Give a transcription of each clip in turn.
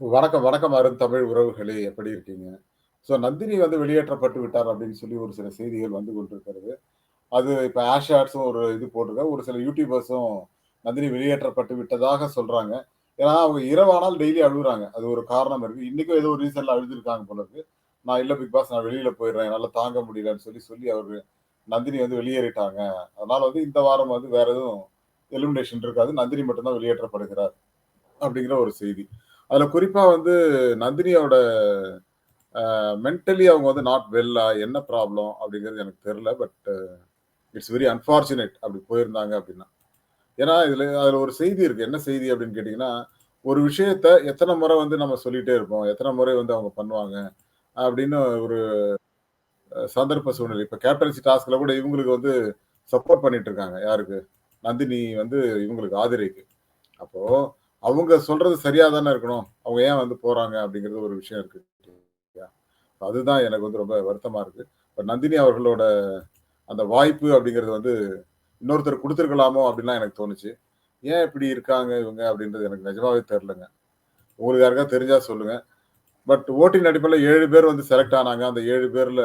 வணக்கம், வணக்கம் அருந்தமிழ் உறவுகளே! எப்படி இருக்கீங்க? ஸோ நந்தினி வந்து வெளியேற்றப்பட்டு விட்டார் அப்படின்னு சொல்லி ஒரு சில செய்திகள் வந்து கொண்டிருக்கிறது. அது இப்போ ஆஷியாட்ஸும் ஒரு இது போட்டிருக்க ஒரு சில யூடியூபர்ஸும் நந்தினி வெளியேற்றப்பட்டு விட்டதாக சொல்கிறாங்க ஏன்னா, அவங்க இரவானால் டெய்லி அழுகுறாங்க அது ஒரு காரணம் இருக்குது இன்றைக்கும் ஏதோ ஒரு ரீசனில் அழுதுருக்காங்க போல இருக்கு. நான் இல்லை பிக் பாஸ் நான் வெளியில் போயிடுறேன். என்னால் தாங்க முடியலன்னு சொல்லி, சொல்லி அவர் நந்தினி வந்து வெளியேறிட்டாங்க. அதனால வந்து இந்த வாரம் வந்து வேற எதுவும் எலிமினேஷன் இருக்காது. நந்தினி மட்டும்தான் வெளியேற்றப்படுகிறார். அப்படிங்கிற ஒரு செய்தி. அதில் குறிப்பாக வந்து நந்தினியோட மென்டலி அவங்க வந்து நாட் வெல்லா என்ன ப்ராப்ளம் அப்படிங்கிறது எனக்கு தெரியல. பட் இட்ஸ் வெரி அன்பார்ச்சுனேட் அப்படி போயிருந்தாங்க அப்படின்னா. ஏன்னா, இதில் அதில் ஒரு செய்தி இருக்குது என்ன செய்தி அப்படின்னு கேட்டிங்கன்னா ஒரு விஷயத்த எத்தனை முறை வந்து நம்ம சொல்லிகிட்டே இருப்போம். எத்தனை முறை வந்து அவங்க பண்ணுவாங்க. அப்படின்னு ஒரு சந்தர்ப்ப சூழ்நிலை. இப்போ கேப்டன்சி டாஸ்கில் கூட இவங்களுக்கு வந்து சப்போர்ட் பண்ணிட்டு இருக்காங்க. யாருக்கு? நந்தினி வந்து இவங்களுக்கு ஆதிரைக்கு. அப்போது அவங்க சொல்றது சரியா தானே இருக்கணும். அவங்க ஏன் வந்து போறாங்க அப்படிங்கிறது ஒரு விஷயம் இருக்கு. அதுதான் எனக்கு வந்து ரொம்ப வருத்தமா இருக்கு. இப்ப நந்தினி அவர்களோட அந்த வாய்ப்பு அப்படிங்கிறது வந்து இன்னொருத்தர் கொடுத்துருக்கலாமோ அப்படின்லாம் எனக்கு தோணுச்சு. ஏன் இப்படி இருக்காங்க இவங்க அப்படின்றது எனக்கு நிஜமாவே தெரிலங்க உங்களுக்கு யாருக்காவது தெரிஞ்சா சொல்லுங்க. பட் ஓட்டின் அடிப்படையில் ஏழு பேர் வந்து செலக்ட் ஆனாங்க. அந்த ஏழு பேர்ல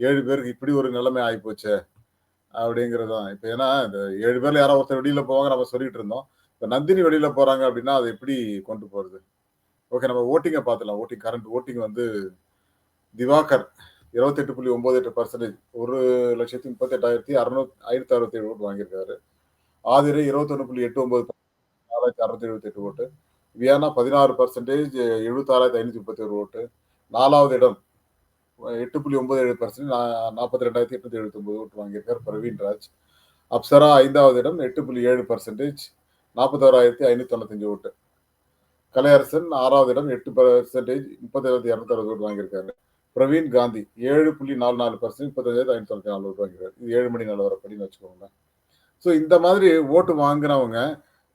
ஏழு பேருக்கு இப்படி ஒரு நிலைமை ஆயிப்போச்சே! அப்படிங்கிறது தான். இப்போ ஏன்னா, இந்த ஏழு பேர்ல யாரோ ஒருத்தர் வெளியில போவாங்க நம்ம சொல்லிட்டு இருந்தோம். இப்போ நந்தினி வெளியில போறாங்க அப்படின்னா அதை எப்படி கொண்டு போறது? ஓகே நம்ம ஓட்டிங்கை பார்த்துலாம் ஓட்டிங் கரண்ட் ஓட்டிங் வந்து திவாகர் இருபத்தெட்டு புள்ளி ஒன்பது எட்டு பர்சன்டேஜ் ஒரு லட்சத்தி முப்பத்தெட்டாயிரத்தி அறுநூத்தி ஐநூத்தி அறுபத்தி ஏழு ஓட்டு வாங்கியிருக்காரு. ஆதிரை இருபத்தொன்னு புள்ளி எட்டு ஒன்பது நாலாயிரத்தி அறுநூத்தி எழுபத்தி எட்டு ஓட்டு வியானா பதினாறு பர்சன்டேஜ் எழுபத்தாறாயிரத்தி ஐநூத்தி முப்பத்தி ஒரு ஓட்டு நாலாவது இடம் எட்டு புள்ளி ஒன்பது ஏழு பர்சன்ட் நாற்பத்தி ரெண்டாயிரத்தி எட்நூத்தி எழுபத்தி ஒன்பது ஓட்டு வாங்கியிருக்கார் பிரவீன்ராஜ். அப்சரா ஐந்தாவது இடம் எட்டு புள்ளி ஏழு பர்சன்டேஜ் 8.7% 41,595 ஓட்டு. கலையரசன் ஆறாவது இடம் 8% 37,260 ஓட்டு வாங்கியிருக்காரு. பிரவீன் காந்தி 7.44% 35,594 ஓட்டு வாங்கியிருக்காரு. இது ஏழு மணி நிலவரப்படின்னு வச்சுக்கோங்களேன். ஸோ இந்த மாதிரி ஓட்டு வாங்கினவங்க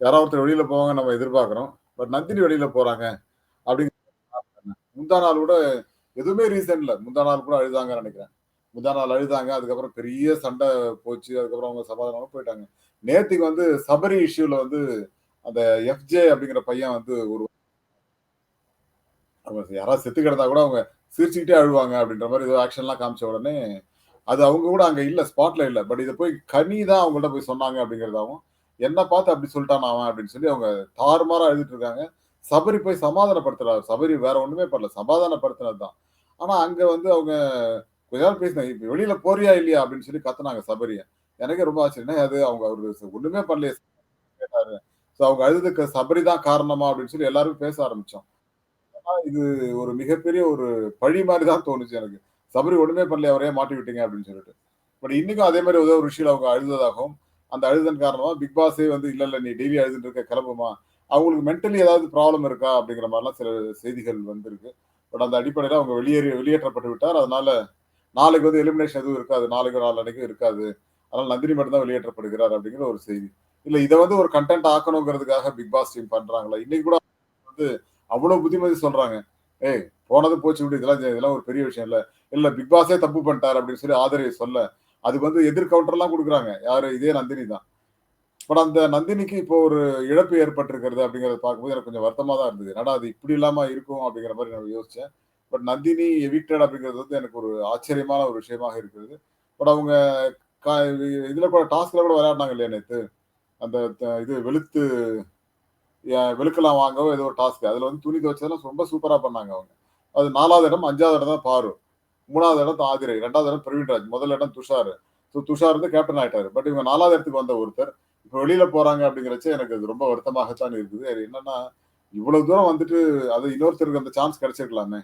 யாராவது ஒருத்தர் வெளியில போவாங்க நம்ம எதிர்பார்க்குறோம் பட் நந்தினி வெளியில போறாங்க. அப்படிங்கிற முந்தா நாள் கூட எதுவுமே ரீசன் இல்லை முந்தா நாள் கூட அழுதாங்கன்னு நினைக்கிறேன் முந்தா நாள் அழுதாங்க. அதுக்கப்புறம் பெரிய சண்டை போச்சு. அதுக்கப்புறம் அவங்க சமாதானமாக போயிட்டாங்க. நேத்துக்கு வந்து சபரி இஷ்யூல வந்து அந்த எஃப்ஜே அப்படிங்கிற பையன் வந்து ஒரு அவங்க யாராவது செத்து கிடந்தா கூட அவங்க சிரிச்சுக்கிட்டே அழுவாங்க அப்படின்ற மாதிரி ஏதோ ஆக்ஷன்லாம் காமிச்ச உடனே, அது அவங்க கூட அங்கே இல்லை ஸ்பாட்ல இல்லை பட் இதை போய் கனி தான் அவங்கள்ட்ட போய் சொன்னாங்க அப்படிங்கிறதாவும், என்ன பார்த்து அப்படி சொல்லிட்டான் அவன் அப்படின்னு சொல்லி அவங்க தாறுமாறாக எழுதிட்டு இருக்காங்க. சபரி போய் சமாதானப்படுத்துறாரு. சபரி வேற ஒன்றுமே பண்ணல. சமாதானப்படுத்தினது தான். ஆனால் அங்கே வந்து அவங்க கொஞ்ச நாள் பேசினாங்க. இப்போ வெளியில போறியா இல்லையா?" அப்படின்னு சொல்லி கத்துனாங்க சபரியை எனக்கே ரொம்ப ஆச்சரியம். அது அவங்க அவரு ஒண்ணுமே பண்ணலையே கேட்டாரு. ஸோ அவங்க அழுதுக்கு சபரி தான் காரணமா அப்படின்னு சொல்லி எல்லாரும் பேச ஆரம்பிச்சோம். இது ஒரு மிகப்பெரிய ஒரு பழி மாதிரி தான் தோணுச்சு எனக்கு. சபரி ஒண்ணுமே பண்ணல அவரே மாட்டி விட்டீங்க அப்படின்னு சொல்லிட்டு. பட் இன்னைக்கும் அதே மாதிரி ஏதோ ஒரு விஷயம் அவங்க அழுததாகவும், அந்த அழுதன் காரணமா பிக் பாஸே வந்து இல்ல, இல்ல நீ டெய்லி அழுதுட்டு இருக்க கிளம்புமா. அவங்களுக்கு மென்டலி ஏதாவது ப்ராப்ளம் இருக்கா அப்படிங்கிற மாதிரிலாம் சில செய்திகள் வந்திருக்கு. பட் அந்த அடிப்படையில் அவங்க வெளியேறி வெளியேற்றப்பட்டு விட்டார். அதனால நாளைக்கு வந்து எலிமினேஷன் எதுவும் இருக்காது. நாளைக்கு நாளான்னைக்கும் இருக்காது. அதனால நந்தினி மட்டும் தான் வெளியேற்றப்படுகிறார் அப்படிங்கிற ஒரு செய்தி. இல்ல இதை வந்து ஒரு கன்டென்ட் ஆக்கணுங்கிறதுக்காக பிக் பாஸ் டீம் பண்றாங்களா? இன்னைக்கு கூட வந்து அவ்வளவு புத்திமதி சொல்றாங்க. "ஏய் போனது போச்சு விட்டு இதெல்லாம் இதெல்லாம் ஒரு பெரிய விஷயம் இல்ல." இல்ல பிக் பாஸே தப்பு பண்ணிட்டார் அப்படின்னு சொல்லி ஆதரவை சொல்ல, அதுக்கு வந்து எதிர் கவுண்டர்லாம் கொடுக்குறாங்க யாரு? இதே நந்தினி தான். பட் அந்த நந்தினிக்கு இப்போ ஒரு இழப்பு ஏற்பட்டிருக்கிறது அப்படிங்கிறத பார்க்கும்போது எனக்கு கொஞ்சம் வருத்தமா தான் இருந்தது. ஏன்னா அது இப்படி இல்லாம இருக்கும் அப்படிங்கிற மாதிரி நான் யோசிச்சேன். பட் நந்தினி எவிக்டட் அப்படிங்கிறது வந்து எனக்கு ஒரு ஆச்சரியமான ஒரு விஷயமாக இருக்கிறது. பட் அவங்க இதுல கூட டாஸ்க்ல கூட விளையாடினாங்க இல்லையா நேற்று அந்த த இது வெளுத்து வெளுக்கலாம் வாங்கவோ ஏதோ ஒரு டாஸ்க். அதுல வந்து துணி துவைச்சதெல்லாம் ரொம்ப சூப்பரா பண்ணாங்க அவங்க. அது நாலாவது இடம், அஞ்சாவது இடம் தான் பாரு. மூணாவது இடம் ஆதிரை, ரெண்டாவது இடம் பிரவீன்ராஜ், முதல் இடம் துஷார். ஸோ துஷார் வந்து கேப்டன் ஆயிட்டாரு. பட் இவங்க நாலாவது இடத்துக்கு வந்த ஒருத்தர், இப்போ வெளியில போறாங்க அப்படிங்கிறச்ச எனக்கு அது ரொம்ப வருத்தமாகத்தான் இருக்குது. அது என்னன்னா, இவ்வளவு தூரம் வந்துட்டு அது இன்னொருத்தருக்கு அந்த சான்ஸ் கிடைச்சிருக்கலாமே.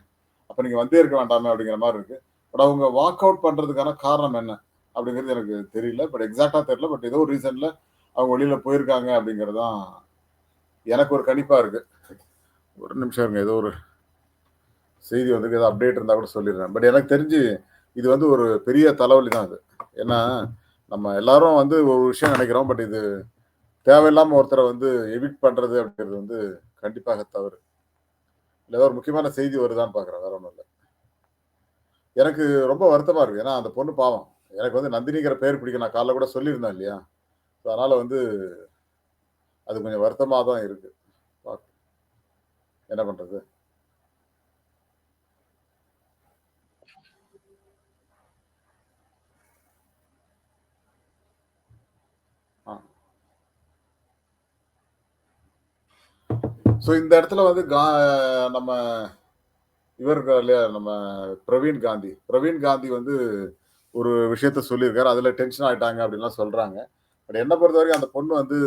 அப்ப நீங்க வந்தே இருக்க வேண்டாமே அப்படிங்கிற மாதிரி இருக்கு. பட் அவங்க வாக் அவுட் பண்றதுக்கான காரணம் என்ன? அப்படிங்கிறது எனக்கு தெரியல. பட் எக்ஸாக்டா தெரியல. பட் ஏதோ ஒரு ரீசன்ல அவங்க வெளியில போயிருக்காங்க அப்படிங்கிறது தான் எனக்கு ஒரு கணிப்பா இருக்கு. ஒரு நிமிஷம் இருங்க. ஏதோ ஒரு செய்தி வந்து ஏதோ அப்டேட் இருந்தா கூட சொல்லிடுறேன். பட் எனக்கு தெரிஞ்சு இது வந்து ஒரு பெரிய தலைவலி தான் அது. ஏன்னா, நம்ம எல்லாரும் வந்து ஒரு விஷயம் நினைக்கிறோம். பட் இது தேவையில்லாம ஒருத்தரை வந்து எவிட் பண்றது அப்படிங்கிறது வந்து கண்டிப்பாக தவறு. இல்லை ஏதோ ஒரு முக்கியமான செய்தி வருதான்னு பார்க்குறேன். வேற ஒன்றும் இல்லை எனக்கு ரொம்ப வருத்தமா இருக்கு. ஏன்னா அந்த பொண்ணு பாவம். எனக்கு வந்து நந்தினிங்கிற பேர் பிடிக்க நான் காலைல கூட சொல்லியிருந்தேன் இல்லையா? ஸோ அதனால் வந்து அது கொஞ்சம் வருத்தமாக தான் இருக்குது என்ன பண்ணுறது ஸோ இந்த இடத்துல வந்து கா நம்ம இவர் இல்லையா? நம்ம பிரவீன் காந்தி. பிரவீன் காந்தி வந்து ஒரு விஷயத்த சொல்லியிருக்காரு. அதில் டென்ஷன் ஆகிட்டாங்க அப்படின்லாம் சொல்கிறாங்க பட் என்னை பொறுத்த வரைக்கும் அந்த பொண்ணு வந்து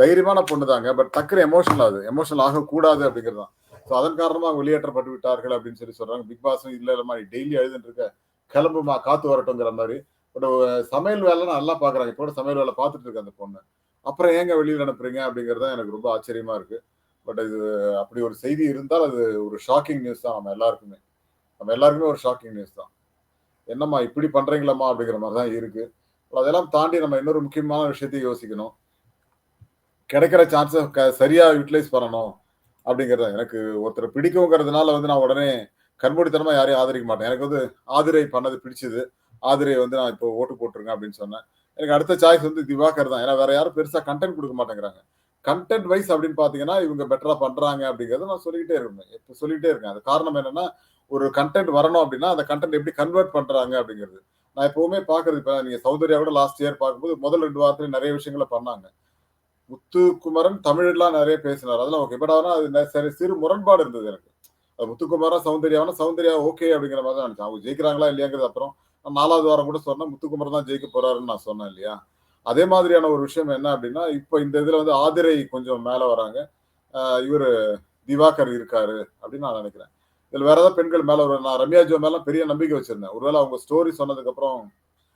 தைரியமான பொண்ணு தாங்க பட் டக்குனு எமோஷனல் ஆகுது எமோஷனல் ஆகக்கூடாது அப்படிங்கிறது தான். ஸோ அதன் காரணமாக அவங்க வெளியேற்றப்பட்டு விட்டார்கள் அப்படின்னு சொல்லி சொல்கிறாங்க பிக் பாஸும் இல்லை இல்லை மாதிரி டெய்லி எழுதுன்னு இருக்க. கிளம்புமா காத்து வரட்டுங்கிற மாதிரி. பட் சமையல் வேலை நல்லா பார்க்குறாங்க இப்போ கூட சமையல் வேலை பார்த்துட்டு இருக்கு அந்த பொண்ணு. அப்புறம் ஏங்க வெளியில் அனுப்புறீங்க அப்படிங்கிறது தான் எனக்கு ரொம்ப ஆச்சரியமா இருக்கு. பட் இது அப்படி ஒரு செய்தி இருந்தால் அது ஒரு ஷாக்கிங் நியூஸ் தான். நம்ம எல்லாருக்குமே. நம்ம எல்லாருக்குமே ஒரு ஷாக்கிங் நியூஸ் தான். என்னம்மா இப்படி பண்றீங்களம்மா அப்படிங்கிற மாதிரி தான் இருக்கு அதெல்லாம் தாண்டி நம்ம இன்னொரு முக்கியமான விஷயத்தையும் யோசிக்கணும். கிடைக்கிற சான்ஸை க சரியாக யூட்டிலைஸ் பண்ணணும் அப்படிங்கிறது எனக்கு ஒருத்தர் பிடிக்குங்கிறதுனால வந்து நான் உடனே கண்மூடித்தனமாக யாரையும் ஆதரிக்க மாட்டேன். எனக்கு வந்து ஆதிரை பண்ணது பிடிச்சது. ஆதிரை வந்து நான் இப்போ ஓட்டு போட்டிருக்கேன் அப்படின்னு சொன்னேன். எனக்கு அடுத்த சாய்ஸ் வந்து திவாகர் தான். ஏன்னா வேற யாரும் பெருசாக கண்டென்ட் கொடுக்க மாட்டேங்கிறாங்க. கண்டென்ட் வைஸ் அப்படின்னு பார்த்தீங்கன்னா இவங்க பெட்டராக பண்ணுறாங்க அப்படிங்கிறத நான் சொல்லிக்கிட்டே இருக்கேன் இப்போ சொல்லிக்கிட்டே இருக்கேன். அது காரணம் என்னன்னா ஒரு கண்டென்ட் வரணும் அப்படின்னா அந்த கண்டென்ட் எப்படி கன்வெர்ட் பண்றாங்க அப்படிங்கிறது. நான் எப்பவுமே பாக்குறது இப்ப நீங்க சௌந்தர்யா கூட லாஸ்ட் இயர் பார்க்கும்போது முதல் ரெண்டு வாரத்துல நிறைய விஷயங்களை பண்ணாங்க. முத்துக்குமரன் தமிழ்லாம் நிறைய பேசினார். அதெல்லாம் ஓகே பட் ஆனால் அது சரி சிறு முரண்பாடு இருந்தது எனக்கு. அது முத்துக்குமரன் சௌந்தர்யாவனா சௌந்தர்யா ஓகே அப்படிங்கிற மாதிரி தான் நினைச்சேன். அவங்க ஜெயிக்கிறாங்களா இல்லையாங்கிறது அப்புறம் நான் நாலாவது வாரம் கூட சொன்னேன் முத்துக்குமரன் தான் ஜெயிக்க போறாருன்னு நான் சொன்னேன் இல்லையா? அதே மாதிரியான ஒரு விஷயம் என்ன அப்படின்னா இப்போ இந்த இதுல வந்து ஆதிரை கொஞ்சம் மேல வராங்க. இவர் திவாகர் இருக்காரு அப்படின்னு நான் நினைக்கிறேன். இதுல வேற ஏதாவது பெண்கள் மேல ஒரு நான் ரம்யா ஜோ மேல பெரிய நம்பிக்கை வச்சிருந்தேன். ஒருவேளை அவங்க ஸ்டோரி சொன்னதுக்கு அப்புறம்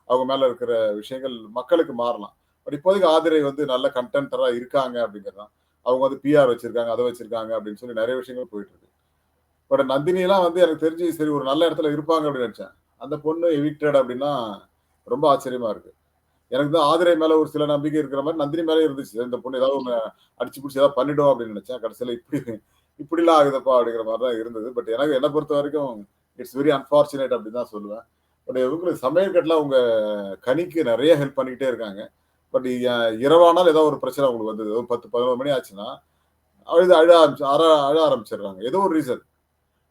அவங்க மேல இருக்கிற விஷயங்கள் மக்களுக்கு மாறலாம். பட் இப்போதைக்கு ஆதிரை வந்து நல்ல கண்டென்டரா இருக்காங்க அப்படிங்கிறது அவங்க வந்து பிஆர் வச்சிருக்காங்க அதை வச்சிருக்காங்க அப்படின்னு சொல்லி நிறைய விஷயங்கள் போயிட்டு இருக்கு. பட் நந்தினி எல்லாம் வந்து எனக்கு தெரிஞ்சு சரி ஒரு நல்ல இடத்துல இருப்பாங்க அப்படின்னு நினைச்சேன். அந்த பொண்ணு எவிக்டட் அப்படின்னா ரொம்ப ஆச்சரியமா இருக்கு. எனக்கு தான் ஆதிரை மேல ஒரு சில நம்பிக்கை இருக்கிற மாதிரி நந்தினி மேலே இருந்துச்சு. இந்த பொண்ணு ஏதாவது ஒன்று அடிச்சு பிடிச்சி ஏதாவது பண்ணிடும் அப்படின்னு நினைச்சேன். கடைசியில் இப்படி இப்படிலாம் ஆகுதப்பா அப்படிங்கிற மாதிரி தான் இருந்தது. பட் எனக்கு என்னை பொறுத்த வரைக்கும் இட்ஸ் வெரி அன்ஃபார்ச்சுனேட் அப்படின்னு தான் சொல்லுவேன். பட் இவங்களுக்கு சமையல் கட்டில் அவங்க கனிக்கு நிறைய ஹெல்ப் பண்ணிக்கிட்டே இருக்காங்க. பட் இரவானால் ஏதோ ஒரு பிரச்சனை அவங்களுக்கு வந்தது. ஒரு பத்து பதினோரு மணி ஆச்சுன்னா அழுது அழ ஆரம்பிச்சு அற அழ ஆரம்பிச்சிடுறாங்க. ஏதோ ஒரு ரீசன்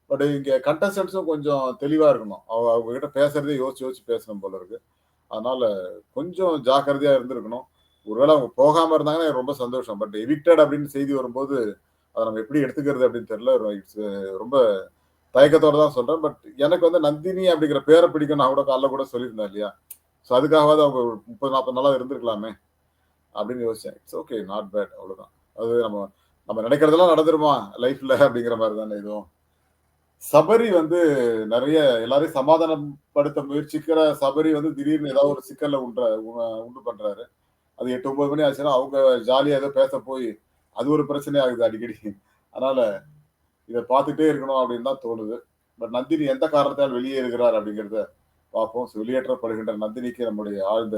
பட் இங்கே கண்டஸ்டன்ஸும் கொஞ்சம் தெளிவாக இருக்கணும். அவங்க அவங்க கிட்ட பேசுறதே யோசிச்சு யோசிச்சு பேசணும் போல இருக்கு. அதனால கொஞ்சம் ஜாக்கிரதையாக இருந்திருக்கணும். ஒருவேளை அவங்க போகாமல் இருந்தாங்கன்னா எனக்கு ரொம்ப சந்தோஷம். பட் எவிக்டட் அப்படின்னு செய்தி வரும்போது அதை நம்ம எப்படி எடுத்துக்கிறது அப்படின்னு தெரியல. இட்ஸ் uh, ரொம்ப தயக்கத்தோட தான் சொல்றேன். பட் எனக்கு வந்து நந்தினி அப்படிங்கிற பேரை பிடிக்கும். நான் கூட காலைல கூட சொல்லியிருந்தேன் இல்லையா? ஸோ அதுக்காகவாது அவங்க முப்பது நாற்பது நாளாக இருந்திருக்கலாமே அப்படின்னு யோசிச்சேன். இட்ஸ் ஓகே நாட் பேட் அவ்வளோதான் அது நம்ம நம்ம நினைக்கிறதெல்லாம் நடந்துருமா? லைஃப்ல அப்படிங்கிற மாதிரி தானே இதுவும். சபரி வந்து நிறைய எல்லாரையும் சமாதானப்படுத்த முயற்சிக்கிற சபரி வந்து திடீர்னு ஏதாவது ஒரு சிக்கல்ல உண்ற உண்டு பண்றாரு. அது எட்டு ஒன்பது மணி ஆச்சுன்னா அவங்க ஜாலியா ஏதோ பேச போய் அது ஒரு பிரச்சனை ஆகுது அடிக்கடி. அதனால இதை பார்த்துட்டே இருக்கணும் அப்படின்னு தான் தோணுது. பட் நந்தினி எந்த காரணத்தால் வெளியே இருக்கிறார் அப்படிங்கிறத பார்ப்போம். வெளியேற்றப்படுகின்ற நந்தினிக்கு நம்முடைய ஆழ்ந்த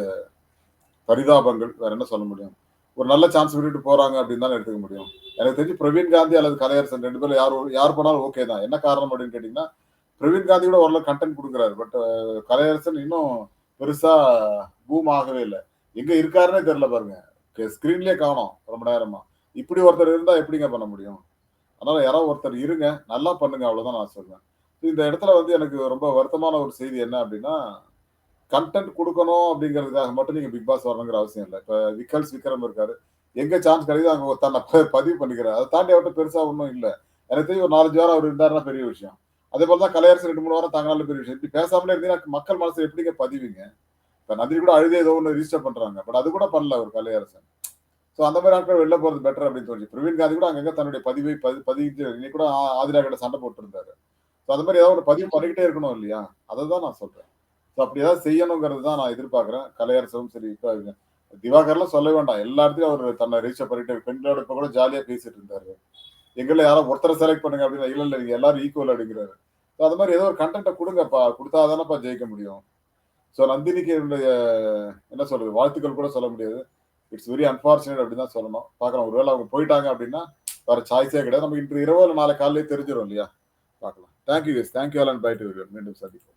பரிதாபங்கள் வேற என்ன சொல்ல முடியும்? ஒரு நல்ல சான்ஸ் விட்டுட்டு போறாங்க அப்படின்னு தான் எடுத்துக்க முடியும். எனக்கு தெரிஞ்சு பிரவீன் காந்தி அல்லது கலையரசன் ரெண்டு பேரும் யார் யார் போனாலும் ஓகே தான். என்ன காரணம் அப்படின்னு கேட்டீங்கன்னா பிரவீன் காந்தி கூட ஓரளவு கண்டென்ட் கொடுக்குறாரு. பட் uh, கலையரசன் இன்னும் பெருசா பூம் ஆகவே இல்லை. எங்க இருக்காருன்னே தெரியல பாருங்க. ஸ்கிரீன்லயே காணும் ரொம்ப நேரமா. இப்படி ஒருத்தர் இருந்தா எப்படிங்க பண்ண முடியும்? அதனால யாராவது ஒருத்தர் இருங்க நல்லா பண்ணுங்க அவ்வளவுதான் நான் சொல்றேன். இந்த இடத்துல வந்து எனக்கு ரொம்ப வருத்தமான ஒரு செய்தி என்ன அப்படின்னா கண்டென்ட் கொடுக்கணும் அப்படிங்கிறதுக்காக மட்டும் நீங்க பிக் பாஸ் வரணுங்கிற அவசியம் இல்லை. இப்ப விக்கல்ஸ் விக்ரம் இருக்காரு. எங்க சான்ஸ் கிடைக்குது அங்க தன்னை பதிவு பண்ணிக்கிறார். அதை தாண்டி அவர்கிட்ட பெருசா ஒன்றும் இல்லை. எனக்கு தெரியும் ஒரு நாலஞ்சு வாரம் அவர் இருந்தாருன்னா பெரிய விஷயம். அதே போல தான் கலையரசு ரெண்டு மூணு வாரம் தாங்கினாலும் பெரிய விஷயம். இப்படி பேசாமலே இருந்தீங்கன்னா மக்கள் மனசு எப்படிங்க பதிவுங்க? இப்ப நந்தினி கூட அழுதே ஏதோ ஒன்று ரிஜிஸ்டர் பண்றாங்க. பட் அது கூட பண்ணல ஒரு கலையரசன். ஸோ அந்த மாதிரி ஆட்கள் வெளில போறது பெட்டர் அப்படின்னு தோணுச்சு. பிரவீன் காந்தி கூட அங்கங்கே தன்னுடைய பதிவை பதி பதிவிட்டு இன்னைக்கு கூட ஆதிரா கிட்ட சண்டை போட்டுருந்தாரு. ஸோ அந்த மாதிரி ஏதாவது ஒரு பதிவு பண்ணிக்கிட்டே இருக்கணும் இல்லையா? அதை தான் நான் சொல்றேன். ஸோ அப்படி ஏதாவது செய்யணுங்கிறது தான் நான் எதிர்பார்க்குறேன். கலையரசும் சரி இப்போ திவாகர்லாம் சொல்ல வேண்டாம். எல்லா இடத்துலையும் அவர் தன்னை ரீச் பண்ணிட்டு பெண்களோட இப்போ கூட ஜாலியாக பேசிட்டு இருந்தாரு. எங்களை யாரும் ஒருத்தரை செலக்ட் பண்ணுங்க அப்படின்னா இல்லை இல்லை எல்லாரும் ஈக்குவல் அப்படிங்கிறாரு. ஸோ அது மாதிரி ஏதோ ஒரு கண்டென்ட்டை கொடுங்கப்பா. கொடுத்தா தானேப்பா ஜெயிக்க முடியும். ஸோ நந்தினிக்கு என்னுடைய என்ன சொல்றது வாழ்த்துக்கள் கூட சொல்ல முடியாது. இட்ஸ் வெரி அன்பார்ச்சுனேட் அப்படின்னு தான் சொல்லணும். பார்க்கலாம். ஒருவேளை அவங்க போயிட்டாங்க அப்படின்னா வேற சாய்ஸே கிடையாது. நம்ம இன்று இரவு நாளை காலையிலே தெரிஞ்சிடும் இல்லையா? பார்க்கலாம். Thank you thank you all and bye to மீண்டும் சந்திப்போம்.